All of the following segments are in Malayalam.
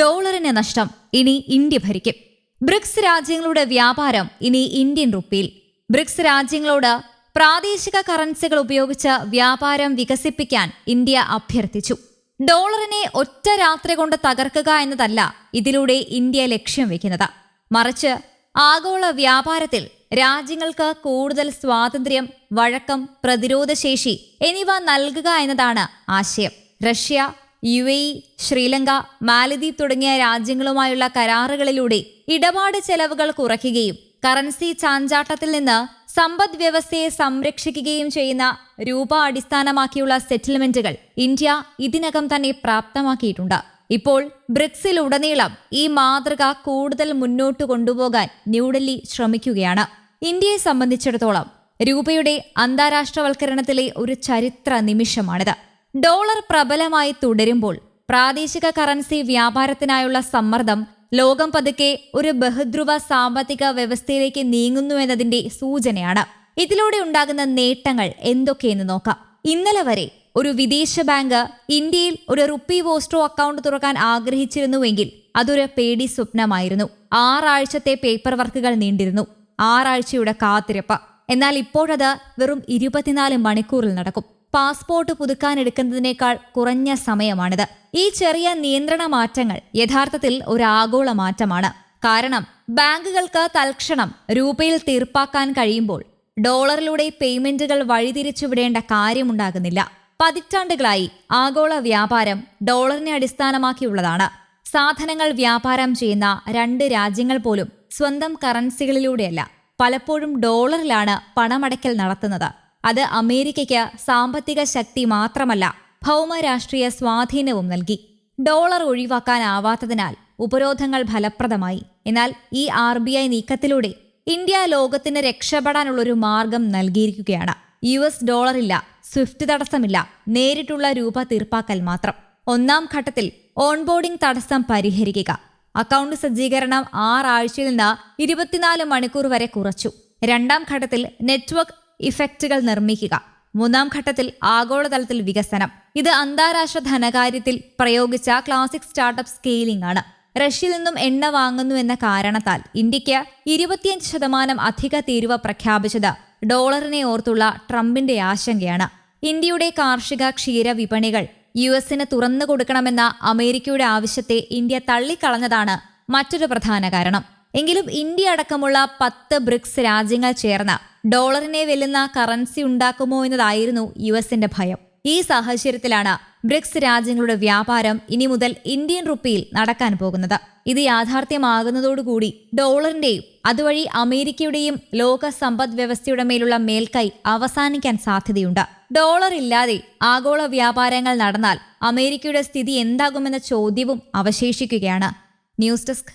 ഡോളറിന് നഷ്ടം ഇനി ഇന്ത്യ ഭരിക്കും. ബ്രിക്സ് രാജ്യങ്ങളുടെ വ്യാപാരം ഇനി ഇന്ത്യൻ റുപ്പിയിൽ. ബ്രിക്സ് രാജ്യങ്ങളോട് പ്രാദേശിക കറൻസികൾ ഉപയോഗിച്ച് വ്യാപാരം വികസിപ്പിക്കാൻ ഇന്ത്യ അഭ്യർത്ഥിച്ചു. ഡോളറിനെ ഒറ്റ രാത്രി കൊണ്ട് തകർക്കുക എന്നതല്ല ഇതിലൂടെ ഇന്ത്യ ലക്ഷ്യം വെക്കുന്നത്. മറിച്ച് ആഗോള വ്യാപാരത്തിൽ രാജ്യങ്ങൾക്ക് കൂടുതൽ സ്വാതന്ത്ര്യം വഴക്കം പ്രതിരോധശേഷി എന്നിവ നൽകുക എന്നതാണ് ആശയം. Russia U A Sri Lanka Maldives തുടങ്ങിയ രാജ്യങ്ങളുമായുള്ള കരാറുകളിലൂടെ ഇടപാട് ചെലവുകൾ കുറയ്ക്കുകയും കറൻസി ചാഞ്ചാട്ടത്തിൽ നിന്ന് സമ്പദ് വ്യവസ്ഥയെ സംരക്ഷിക്കുകയും ചെയ്യുന്ന രൂപ അടിസ്ഥാനമാക്കിയുള്ള സെറ്റിൽമെന്റുകൾ ഇന്ത്യ ഇതിനകം തന്നെ പ്രാപ്തമാക്കിയിട്ടുണ്ട്. ഇപ്പോൾ ബ്രിക്സിലുടനീളം ഈ മാതൃക കൂടുതൽ മുന്നോട്ട് കൊണ്ടുപോകാൻ ന്യൂഡൽഹി ശ്രമിക്കുകയാണ്. ഇന്ത്യയെ സംബന്ധിച്ചിടത്തോളം രൂപയുടെ അന്താരാഷ്ട്രവൽക്കരണത്തിലെ ഒരു ചരിത്ര നിമിഷമാണിത്. ഡോളർ പ്രബലമായി തുടരുമ്പോൾ പ്രാദേശിക കറൻസി വ്യാപാരത്തിനായുള്ള സമ്മർദ്ദം ലോകം പതുക്കെ ഒരു ബഹുധ്രുവ സാമ്പത്തിക വ്യവസ്ഥയിലേക്ക് നീങ്ങുന്നു എന്നതിന്റെ സൂചനയാണ്. ഇതിലൂടെ ഉണ്ടാകുന്ന നേട്ടങ്ങൾ എന്തൊക്കെയെന്ന് നോക്കാം. ഇന്നലെ വരെ ഒരു വിദേശ ബാങ്ക് ഇന്ത്യയിൽ ഒരു റുപ്പി വോസ്ട്രോ അക്കൗണ്ട് തുറക്കാൻ ആഗ്രഹിച്ചിരുന്നുവെങ്കിൽ അതൊരു പേടി സ്വപ്നമായിരുന്നു. ആറാഴ്ചത്തെ പേപ്പർ വർക്കുകൾ നീണ്ടിരുന്നു. ആറാഴ്ചയുടെ കാത്തിരിപ്പ്. എന്നാൽ ഇപ്പോഴത് വെറും ഇരുപത്തിനാല് മണിക്കൂറിൽ നടക്കും. പാസ്പോർട്ട് പുതുക്കാനെടുക്കുന്നതിനേക്കാൾ കുറഞ്ഞ സമയമാണിത്. ഈ ചെറിയ നിയന്ത്രണ മാറ്റങ്ങൾ യഥാർത്ഥത്തിൽ ഒരു ആഗോള മാറ്റമാണ്. കാരണം ബാങ്കുകൾക്ക് തൽക്ഷണം രൂപയിൽ തീർപ്പാക്കാൻ കഴിയുമ്പോൾ ഡോളറിലൂടെ പേയ്മെന്റുകൾ വഴിതിരിച്ചുവിടേണ്ട കാര്യമുണ്ടാകുന്നില്ല. പതിറ്റാണ്ടുകളായി ആഗോള വ്യാപാരം ഡോളറിനെ അടിസ്ഥാനമാക്കിയുള്ളതാണ്. സാധനങ്ങൾ വ്യാപാരം ചെയ്യുന്ന രണ്ട് രാജ്യങ്ങൾ പോലും സ്വന്തം കറൻസികളിലൂടെയല്ല പലപ്പോഴും ഡോളറിലാണ് പണമടയ്ക്കൽ നടത്തുന്നത്. അത് അമേരിക്കയ്ക്ക് സാമ്പത്തിക ശക്തി മാത്രമല്ല ഭൗമരാഷ്ട്രീയ സ്വാധീനവും നൽകി. ഡോളർ ഒഴിവാക്കാനാവാത്തതിനാൽ ഉപരോധങ്ങൾ ഫലപ്രദമായി. എന്നാൽ ഈ ആർ ബി ഐ നീക്കത്തിലൂടെ ഇന്ത്യ ലോകത്തിന് രക്ഷപ്പെടാനുള്ളൊരു മാർഗം നൽകിയിരിക്കുകയാണ്. യു എസ് ഡോളറില്ല സ്വിഫ്റ്റ് തടസ്സമില്ല നേരിട്ടുള്ള രൂപ തീർപ്പാക്കൽ മാത്രം. ഒന്നാം ഘട്ടത്തിൽ ഓൺബോർഡിംഗ് തടസ്സം പരിഹരിക്കുക. അക്കൗണ്ട് സജ്ജീകരണം ആറാഴ്ചയിൽ നിന്ന് ഇരുപത്തിനാല് മണിക്കൂർ വരെ കുറച്ചു. രണ്ടാം ഘട്ടത്തിൽ നെറ്റ്വർക്ക് ഇഫക്റ്റുകൾ നിർമ്മിക്കുക. മൂന്നാം ഘട്ടത്തിൽ ആഗോളതലത്തിൽ വികസനം. ഇത് അന്താരാഷ്ട്ര ധനകാര്യത്തിൽ പ്രയോഗിച്ച ക്ലാസിക് സ്റ്റാർട്ടപ്പ് സ്കെയിലിംഗ് ആണ്. റഷ്യയിൽ നിന്നും എണ്ണ വാങ്ങുന്നു എന്ന കാരണത്താൽ ഇന്ത്യയ്ക്ക് ഇരുപത്തിയഞ്ച് ശതമാനം അധിക തീരുവ പ്രഖ്യാപിച്ചത് ഡോളറിനെ ഓർത്തുള്ള ട്രംപിന്റെ ആശങ്കയാണ്. ഇന്ത്യയുടെ കാർഷിക ക്ഷീര വിപണികൾ യു എസിന് തുറന്നു കൊടുക്കണമെന്ന അമേരിക്കയുടെ ആവശ്യത്തെ ഇന്ത്യ തള്ളിക്കളഞ്ഞതാണ് മറ്റൊരു പ്രധാന കാരണം. എങ്കിലും ഇന്ത്യ അടക്കമുള്ള പത്ത് ബ്രിക്സ് രാജ്യങ്ങൾ ചേർന്ന ഡോളറിനെ വെല്ലുന്ന കറൻസി ഉണ്ടാക്കുമോ എന്നതായിരുന്നു യു എസിന്റെ ഭയം. ഈ സാഹചര്യത്തിലാണ് ബ്രിക്സ് രാജ്യങ്ങളുടെ വ്യാപാരം ഇനി മുതൽ ഇന്ത്യൻ റുപ്പിയിൽ നടക്കാൻ പോകുന്നത്. ഇത് യാഥാർത്ഥ്യമാകുന്നതോടുകൂടി ഡോളറിന്റെയും അതുവഴി അമേരിക്കയുടെയും ലോക സമ്പദ് വ്യവസ്ഥയുടെ മേലുള്ള മേൽക്കൈ അവസാനിക്കാൻ സാധ്യതയുണ്ട്. ഡോളർ ഇല്ലാതെ ആഗോള വ്യാപാരങ്ങൾ നടന്നാൽ അമേരിക്കയുടെ സ്ഥിതി എന്താകുമെന്ന ചോദ്യവും അവശേഷിക്കുകയാണ്. News desk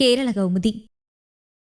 Kerala Kaumudi